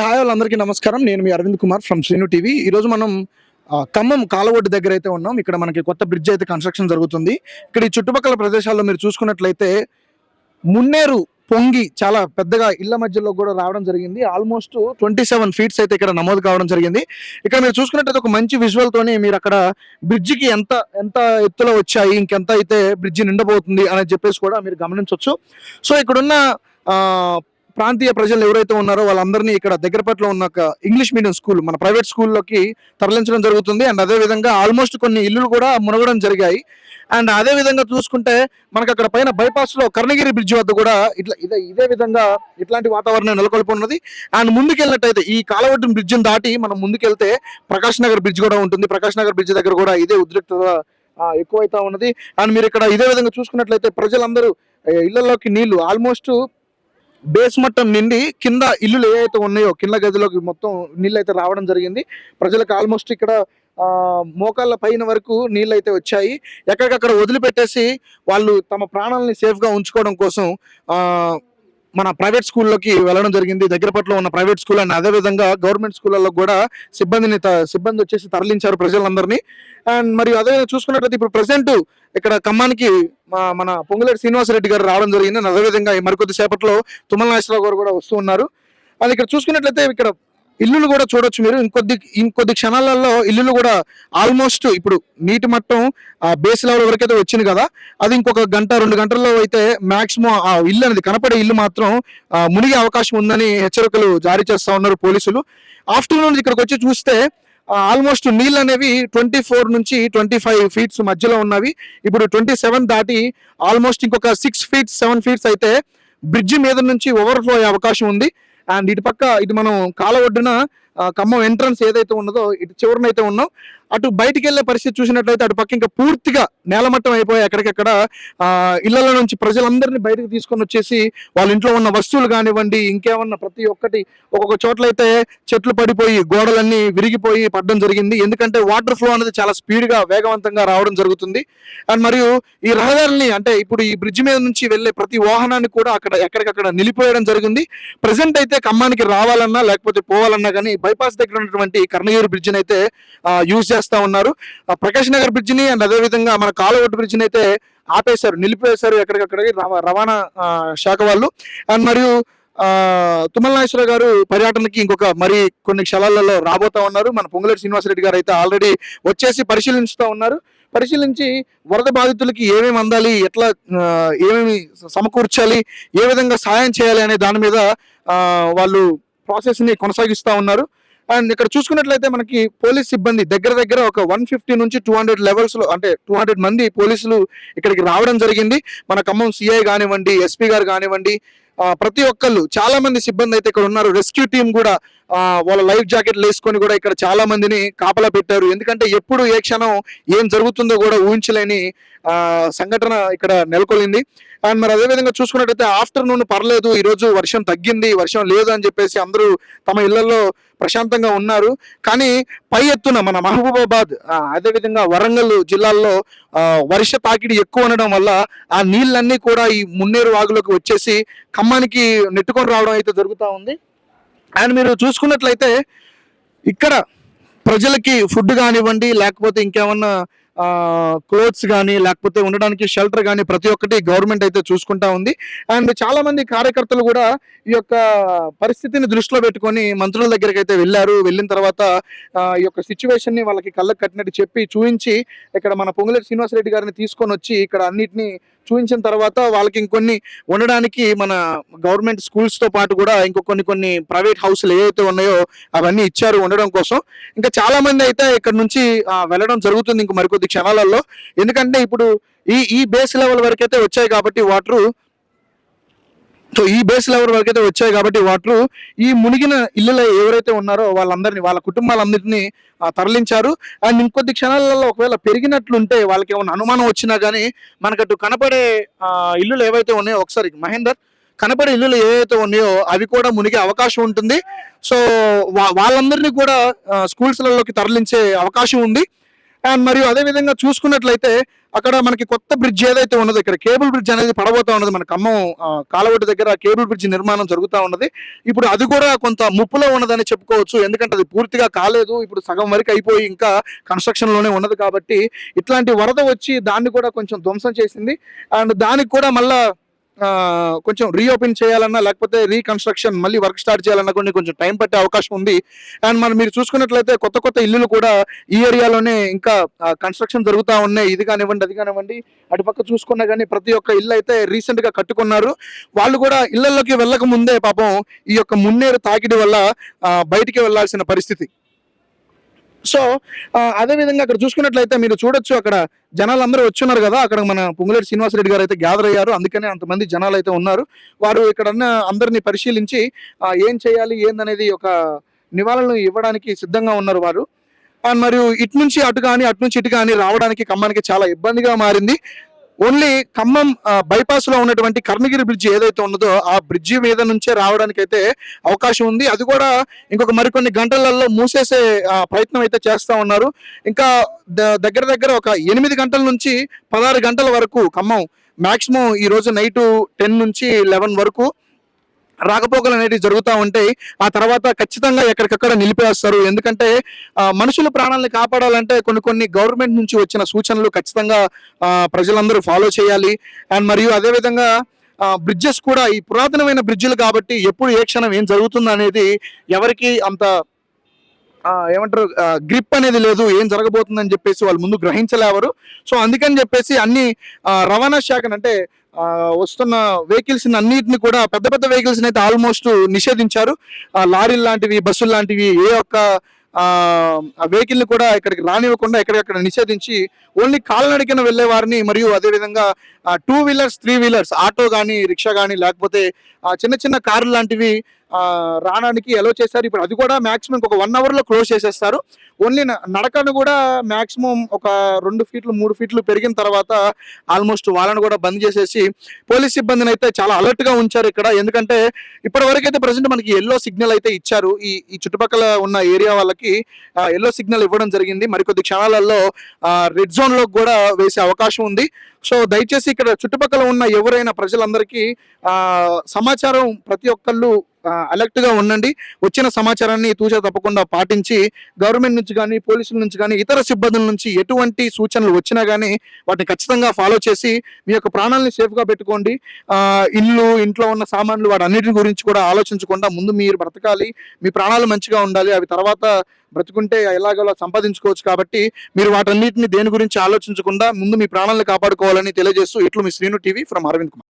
Hi వాళ్ళందరికీ నమస్కారం. నేను మీ అరవింద్ కుమార్ ఫ్రమ్ శ్రీను టీవీ. ఈరోజు మనం ఖమ్మం కాలవొడ్డు దగ్గర అయితే ఉన్నాం. ఇక్కడ మనకి కొత్త బ్రిడ్జ్ అయితే కన్స్ట్రక్షన్ జరుగుతుంది. ఇక్కడ ఈ చుట్టుపక్కల ప్రదేశాల్లో మీరు చూసుకున్నట్లయితే మున్నేరు పొంగి చాలా పెద్దగా ఇళ్ళ మధ్యలో కూడా రావడం జరిగింది. ఆల్మోస్ట్ ట్వంటీ సెవెన్ ఫీట్స్ అయితే ఇక్కడ నమోదు కావడం జరిగింది. ఇక్కడ మీరు చూసుకున్నట్లయితే ఒక మంచి విజువల్ తోని మీరు అక్కడ బ్రిడ్జికి ఎంత ఎంత ఎత్తులో వచ్చాయి ఇంకెంత అయితే బ్రిడ్జి నిండబోతుంది అని చెప్పేసి కూడా మీరు గమనించవచ్చు సో ఇక్కడున్న ప్రాంతీయ ప్రజలు ఎవరైతే ఉన్నారో వాళ్ళందరినీ ఇక్కడ దగ్గరపట్లో ఉన్న ఒక ఇంగ్లీష్ మీడియం స్కూల్ మన ప్రైవేట్ స్కూల్లోకి తరలించడం జరుగుతుంది. అండ్ అదే విధంగా ఆల్మోస్ట్ కొన్ని ఇల్లులు కూడా మునగడం జరిగాయి. అండ్ అదే విధంగా చూసుకుంటే మనకు అక్కడ పైన బైపాస్లో కర్ణగిరి బ్రిడ్జ్ వద్ద కూడా ఇట్లా ఇదే ఇదే విధంగా ఇట్లాంటి వాతావరణం నెలకొల్పి ఉన్నది అండ్ ముందుకెళ్ళినట్టయితే ఈ కాలవడ్డు బ్రిడ్జ్ని దాటి మనం ముందుకెళ్తే ప్రకాష్ నగర్ బ్రిడ్జ్ కూడా ఉంటుంది. ప్రకాష్ నగర్ బ్రిడ్జ్ దగ్గర కూడా ఇదే ఉద్రిక్తత ఎక్కువైతే ఎక్కువైతా ఉన్నది. అండ్ మీరు ఇక్కడ ఇదే విధంగా చూసుకున్నట్లయితే ప్రజలందరూ ఇళ్ళలోకి నీళ్ళు ఆల్మోస్ట్ బేస్ మట్టం నిండి కింద ఇల్లులు ఏవైతే ఉన్నాయో కింద గదిలోకి మొత్తం నీళ్ళు అయితే రావడం జరిగింది. ప్రజలకు ఆల్మోస్ట్ ఇక్కడ మోకాళ్ళ పైన వరకు నీళ్ళు అయితే వచ్చాయి. ఎక్కడికక్కడ వదిలిపెట్టేసి వాళ్ళు తమ ప్రాణాలని సేఫ్గా ఉంచుకోవడం కోసం మన ప్రైవేట్ స్కూల్లోకి వెళ్ళడం జరిగింది. దగ్గరపట్లో ఉన్న ప్రైవేట్ స్కూల్ అండ్ అదే విధంగా గవర్నమెంట్ స్కూళ్ళలో కూడా సిబ్బందిని త- సిబ్బంది వచ్చేసి తరలించారు ప్రజలందరినీ. అండ్ మరియు అదే చూసుకున్నట్లయితే ఇప్పుడు ప్రజెంట్ ఇక్కడ ఖమ్మానికి మా- మన పొంగులేటి శ్రీనివాసరెడ్డి గారు రావడం జరిగింది. అదేవిధంగా మరికొద్ది సేపట్లో తుమ్మల నాగేశ్వరరావు గారు కూడా వస్తూ ఉన్నారు. అది ఇక్కడ చూసుకున్నట్లయితే ఇక్కడ ఇల్లులు కూడా చూడొచ్చు మీరు. ఇంకొద్ది ఇంకొద్ది క్షణాలలో ఇల్లులు కూడా ఆల్మోస్ట్ ఇప్పుడు నీటి మట్టం బేస్ లెవెల్ వరకైతే వచ్చింది కదా. అది ఇంకొక గంట రెండు గంటల్లో అయితే మాక్సిమం ఆ ఇల్లు అనేది కనపడే ఇల్లు మాత్రం మునిగే అవకాశం ఉందని హెచ్చరికలు జారీ చేస్తా ఉన్నారు పోలీసులు. ఆఫ్టర్నూన్ ఇక్కడికి వచ్చి చూస్తే ఆల్మోస్ట్ నీళ్ళు అనేవి ట్వంటీ ఫోర్ నుంచి ట్వంటీ ఫైవ్ ఫీట్స్ మధ్యలో ఉన్నవి. ఇప్పుడు ట్వంటీ సెవెన్ దాటి ఆల్మోస్ట్ ఇంకొక సిక్స్ ఫీట్స్ సెవెన్ ఫీట్స్ అయితే బ్రిడ్జి మీద నుంచి ఓవర్ఫ్లో అయ్యే అవకాశం ఉంది. అండ్ ఇటు పక్క ఇటు మనం కాల ఒడ్డున ఖమ్మం ఎంట్రన్స్ ఏదైతే ఉన్నదో ఇటు చివరన ఉన్నాం. అటు బయటికి వెళ్ళే పరిస్థితి చూసినట్లయితే అటు పక్క ఇంకా పూర్తిగా నేలమట్టం అయిపోయి ఎక్కడికెక్కడ ఆ, ఇళ్ళలో నుంచి ప్రజలందరినీ బయటకు తీసుకొని వచ్చేసి వాళ్ళ ఇంట్లో ఉన్న వస్తువులు కానివ్వండి ఇంకేమన్నా ప్రతి ఒక్కటి ఒక్కొక్క చోట్ల అయితే చెట్లు పడిపోయి గోడలన్నీ విరిగిపోయి పడడం జరిగింది. ఎందుకంటే వాటర్ ఫ్లో అనేది చాలా స్పీడ్గా వేగవంతంగా రావడం జరుగుతుంది. అండ్ మరియు ఈ రహదారిని అంటే ఇప్పుడు ఈ బ్రిడ్జ్ మీద నుంచి వెళ్ళే ప్రతి వాహనాన్ని కూడా అక్కడ ఎక్కడికక్కడ నిలిపోయడం జరిగింది. ప్రజెంట్ అయితే ఖమ్మానికి రావాలన్నా లేకపోతే పోవాలన్నా కానీ బైపాస్ దగ్గర ఉన్నటువంటి కర్ణగిరి బ్రిడ్జ్ అయితే యూజ్ చేస్తా ఉన్నారు. ఆ, ప్రకాష్ నగర్ బ్రిడ్జిని అండ్ అదే విధంగా మన కాలవట్టు బ్రిడ్జిని అయితే ఆపేశారు నిలిపేశారు ఎక్కడికక్కడికి రవాణా శాఖ వాళ్ళు. అండ్ మరియు ఆ తుమ్మల నాగేశ్వర గారు పర్యటనకి ఇంకొక మరి కొన్ని క్షణాలలో రాబోతా ఉన్నారు. మన పొంగులేటి శ్రీనివాసరెడ్డి గారు అయితే ఆల్రెడీ వచ్చేసి పరిశీలిస్తూ ఉన్నారు. పరిశీలించి వరద బాధితులకి ఏమేమి అందాలి ఎట్లా ఏమేమి సమకూర్చాలి ఏ విధంగా సాయం చేయాలి అనే దాని మీద వాళ్ళు ప్రాసెస్ని కొనసాగిస్తూ ఉన్నారు. అండ్ ఇక్కడ చూసుకున్నట్లయితే మనకి పోలీస్ సిబ్బంది దగ్గర దగ్గర ఒక వన్ ఫిఫ్టీ నుంచి టూ హండ్రెడ్ లెవెల్స్లో అంటే టూ హండ్రెడ్ మంది పోలీసులు ఇక్కడికి రావడం జరిగింది. మన ఖమ్మం సిఐ కానివ్వండి ఎస్పీ గారు కానివ్వండి ప్రతి ఒక్కళ్ళు చాలా మంది సిబ్బంది అయితే ఇక్కడ ఉన్నారు. రెస్క్యూ టీం కూడా వాళ్ళ లైఫ్ జాకెట్లు వేసుకొని కూడా ఇక్కడ చాలా మందిని కాపలా పెట్టారు. ఎందుకంటే ఎప్పుడు ఏ క్షణం ఏం జరుగుతుందో కూడా ఊహించలేని సంఘటన ఇక్కడ నెలకొల్లింది అండ్ మరి అదే విధంగా చూసుకున్నట్టయితే ఆఫ్టర్నూన్ పర్లేదు ఈరోజు వర్షం తగ్గింది వర్షం లేదు అని చెప్పేసి అందరూ తమ ఇళ్ళలో ప్రశాంతంగా ఉన్నారు. కానీ పై ఎత్తున మన మహబూబాబాద్ అదేవిధంగా వరంగల్ జిల్లాల్లో వర్ష తాకిడి ఎక్కువ ఉండడం వల్ల ఆ నీళ్ళన్నీ కూడా ఈ మున్నేరు వాగులోకి వచ్చేసి ఖమ్మానికి నెట్టుకొని రావడం అయితే జరుగుతూ ఉంది. అండ్ మీరు చూసుకున్నట్లయితే ఇక్కడ ప్రజలకి ఫుడ్ కానివ్వండి లేకపోతే ఇంకేమన్నా క్లోత్స్ కానీ లేకపోతే ఉండడానికి షెల్టర్ కానీ ప్రతి ఒక్కటి గవర్నమెంట్ అయితే చూసుకుంటా ఉంది. అండ్ చాలా మంది కార్యకర్తలు కూడా ఈ యొక్క పరిస్థితిని దృష్టిలో పెట్టుకొని మంత్రుల దగ్గరికి అయితే వెళ్ళారు. వెళ్ళిన తర్వాత ఈ యొక్క సిచ్యువేషన్ని వాళ్ళకి కళ్ళకు కట్టినట్టు చెప్పి చూపించి ఇక్కడ మన పొంగులేటి శ్రీనివాసరెడ్డి గారిని తీసుకొని వచ్చి ఇక్కడ అన్నిటిని చూపించిన తర్వాత వాళ్ళకి ఇంకొన్ని ఉండడానికి మన గవర్నమెంట్ స్కూల్స్తో పాటు కూడా ఇంకో కొన్ని కొన్ని ప్రైవేట్ హౌస్లు ఏవైతే ఉన్నాయో అవన్నీ ఇచ్చారు ఉండడం కోసం. ఇంకా చాలా మంది అయితే ఇక్కడ నుంచి వెళ్ళడం జరుగుతుంది ఇంక మరికొద్ది క్షణాలలో. ఎందుకంటే ఇప్పుడు ఈ ఈ బేస్ లెవెల్ వరకు అయితే వచ్చాయి కాబట్టి వాటరు సో ఈ బేస్ లెవెల్ వరకు అయితే వచ్చాయి కాబట్టి వాటిలో ఈ మునిగిన ఇల్లులో ఎవరైతే ఉన్నారో వాళ్ళందరినీ వాళ్ళ కుటుంబాలందరినీ తరలించారు. అండ్ ఇంకొద్ది క్షణాలలో ఒకవేళ పెరిగినట్లుంటే వాళ్ళకి ఏమైనా అనుమానం వచ్చినా కానీ మనకట్టు కనపడే ఇల్లులు ఏవైతే ఉన్నాయో ఒకసారి మహేందర్ కనపడే ఇల్లులు ఏవైతే ఉన్నాయో అవి కూడా మునిగే అవకాశం ఉంటుంది. సో వా- వాళ్ళందరినీ కూడా స్కూల్స్లలోకి తరలించే అవకాశం ఉంది. అండ్ మరియు అదే విధంగా చూసుకున్నట్లయితే అక్కడ మనకి కొత్త బ్రిడ్జ్ ఏదైతే ఉన్నదో ఇక్కడ కేబుల్ బ్రిడ్జ్ అనేది పడబోతా ఉన్నది. మన ఖమ్మం కాలవట్టు దగ్గర కేబుల్ బ్రిడ్జ్ నిర్మాణం జరుగుతూ ఉన్నది. ఇప్పుడు అది కూడా కొంత ముప్పులో ఉన్నదని చెప్పుకోవచ్చు. ఎందుకంటే అది పూర్తిగా కాలేదు. ఇప్పుడు సగం వరకు అయిపోయి ఇంకా కన్స్ట్రక్షన్లోనే ఉన్నది కాబట్టి ఇట్లాంటి వరద వచ్చి దాన్ని కూడా కొంచెం ధ్వంసం చేసింది. అండ్ దానికి కూడా మళ్ళీ కొంచెం రీఓపెన్ చేయాలన్నా లేకపోతే రీకన్స్ట్రక్షన్ మళ్ళీ వర్క్ స్టార్ట్ చేయాలన్నా కొన్ని కొంచెం టైం పట్టే అవకాశం ఉంది. అండ్ మనం మీరు చూసుకున్నట్లయితే కొత్త కొత్త ఇల్లులు కూడా ఈ ఏరియాలోనే ఇంకా కన్స్ట్రక్షన్ జరుగుతూ ఉన్నాయి. ఇది కానివ్వండి అది కానివ్వండి అటుపక్క చూసుకున్నా కానీ ప్రతి ఒక్క ఇల్లు అయితే రీసెంట్గా కట్టుకున్నారు. వాళ్ళు కూడా ఇళ్ళలోకి వెళ్ళక ముందే పాపం ఈ యొక్క మున్నేరు తాకిడి వల్ల బయటికి వెళ్ళాల్సిన పరిస్థితి. సో అదేవిధంగా అదే విధంగా అక్కడ చూసుకున్నట్లయితే మీరు చూడొచ్చు అక్కడ జనాలు అందరూ వచ్చున్నారు కదా అక్కడ మన పొంగులేటి శ్రీనివాసరెడ్డి గారు అయితే గ్యాదర్ అయ్యారు. అందుకనే అంతమంది జనాలు అయితే ఉన్నారు. వారు ఇక్కడ ఉన్న అందరినీ పరిశీలించి ఏం చేయాలి ఏందనేది ఒక నివాళులను ఇవ్వడానికి సిద్ధంగా ఉన్నారు వారు. అండ్ మరియు ఇటు నుంచి అటు కానీ అటు నుంచి ఇటు కానీ రావడానికి ఖమ్మానికి చాలా ఇబ్బందిగా మారింది. ఓన్లీ ఖమ్మం బైపాస్లో ఉన్నటువంటి కర్ణగిరి బ్రిడ్జ్ ఏదైతే ఉన్నదో ఆ బ్రిడ్జి మీద నుంచే రావడానికి అయితే అవకాశం ఉంది. అది కూడా ఇంకొక మరికొన్ని గంటలలో మూసేసే ప్రయత్నం అయితే చేస్తూ ఉన్నారు. ఇంకా ద- దగ్గర దగ్గర ఒక ఎనిమిది గంటల నుంచి పదహారు గంటల వరకు ఖమ్మం మాక్సిమం ఈ రోజు నైట్ టెన్ నుంచి లెవెన్ వరకు రాకపోకలు అనేవి జరుగుతూ ఉంటాయి. ఆ తర్వాత ఖచ్చితంగా ఎక్కడికక్కడ నిలిపేస్తారు. ఎందుకంటే మనుషుల ప్రాణాలను కాపాడాలంటే కొన్ని కొన్ని గవర్నమెంట్ నుంచి వచ్చిన సూచనలు ఖచ్చితంగా ప్రజలందరూ ఫాలో చేయాలి. అండ్ మరియు అదేవిధంగా బ్రిడ్జెస్ కూడా ఈ పురాతనమైన బ్రిడ్జిలు కాబట్టి ఎప్పుడు ఏ క్షణం ఏం జరుగుతుంది అనేది ఎవరికి అంత ఏమంటారు గ్రిప్ అనేది లేదు ఏం జరగబోతుందని చెప్పేసి వాళ్ళు ముందు గ్రహించలేవరు సో అందుకని చెప్పేసి అన్ని రవాణా శాఖను అంటే వస్తున్న వెహికల్స్ అన్నిటిని కూడా పెద్ద పెద్ద వెహికల్స్ అయితే ఆల్మోస్ట్ నిషేధించారు. లారీలు లాంటివి బస్సులు లాంటివి ఏ ఒక్క వెహికల్ని వెహికల్ని కూడా ఇక్కడికి రానివ్వకుండా ఎక్కడికక్కడ నిషేధించి ఓన్లీ కాలినడికన వెళ్ళే వారిని మరియు అదేవిధంగా two wheelers three wheelers auto కానీ రిక్షా కానీ లేకపోతే చిన్న చిన్న కార్లు లాంటివి రావడానికి ఎలో చేశారు ఇప్పుడు అది కూడా మాక్సిమం ఒక వన్ అవర్లో క్లోజ్ చేసేస్తారు. ఓన్లీ నడకను కూడా మాక్సిమం ఒక రెండు ఫీట్లు మూడు ఫీట్లు పెరిగిన తర్వాత ఆల్మోస్ట్ వాళ్ళని కూడా బంద్ చేసేసి పోలీస్ సిబ్బందిని అయితే చాలా అలర్ట్గా ఉంచారు ఇక్కడ. ఎందుకంటే ఇప్పటి వరకు అయితే ప్రజెంట్ మనకి ఎల్లో సిగ్నల్ అయితే ఇచ్చారు. ఈ ఈ చుట్టుపక్కల ఉన్న ఏరియా వాళ్ళకి ఎల్లో సిగ్నల్ ఇవ్వడం జరిగింది. మరికొద్ది క్షణాలలో రెడ్ జోన్లోకి కూడా వేసే అవకాశం ఉంది. సో దయచేసి ఇక్కడ చుట్టుపక్కల ఉన్న ఎవరైనా ప్రజలందరికీ సమాచారం ప్రతి ఒక్కళ్ళు అలర్ట్గా ఉండండి. వచ్చిన సమాచారాన్ని తూచా తప్పకుండా పాటించి గవర్నమెంట్ నుంచి కానీ పోలీసుల నుంచి కానీ ఇతర సిబ్బందుల నుంచి ఎటువంటి సూచనలు వచ్చినా కానీ వాటిని ఖచ్చితంగా ఫాలో చేసి మీ యొక్క ప్రాణాలని సేఫ్గా పెట్టుకోండి. ఇల్లు ఇంట్లో ఉన్న సామాన్లు వాటి అన్నిటి గురించి కూడా ఆలోచించకుండా ముందు మీరు బ్రతకాలి. మీ ప్రాణాలు మంచిగా ఉండాలి. అవి తర్వాత బ్రతుకుంటే ఎలాగోలా సంపాదించుకోవచ్చు కాబట్టి మీరు వాటన్నిటిని దేని గురించి ఆలోచించకుండా ముందు మీ ప్రాణాలను కాపాడుకోవాలని తెలియజేస్తూ ఇట్లు మీ శ్రీను టీవీ ఫ్రమ్ అరవింద్ కుమార్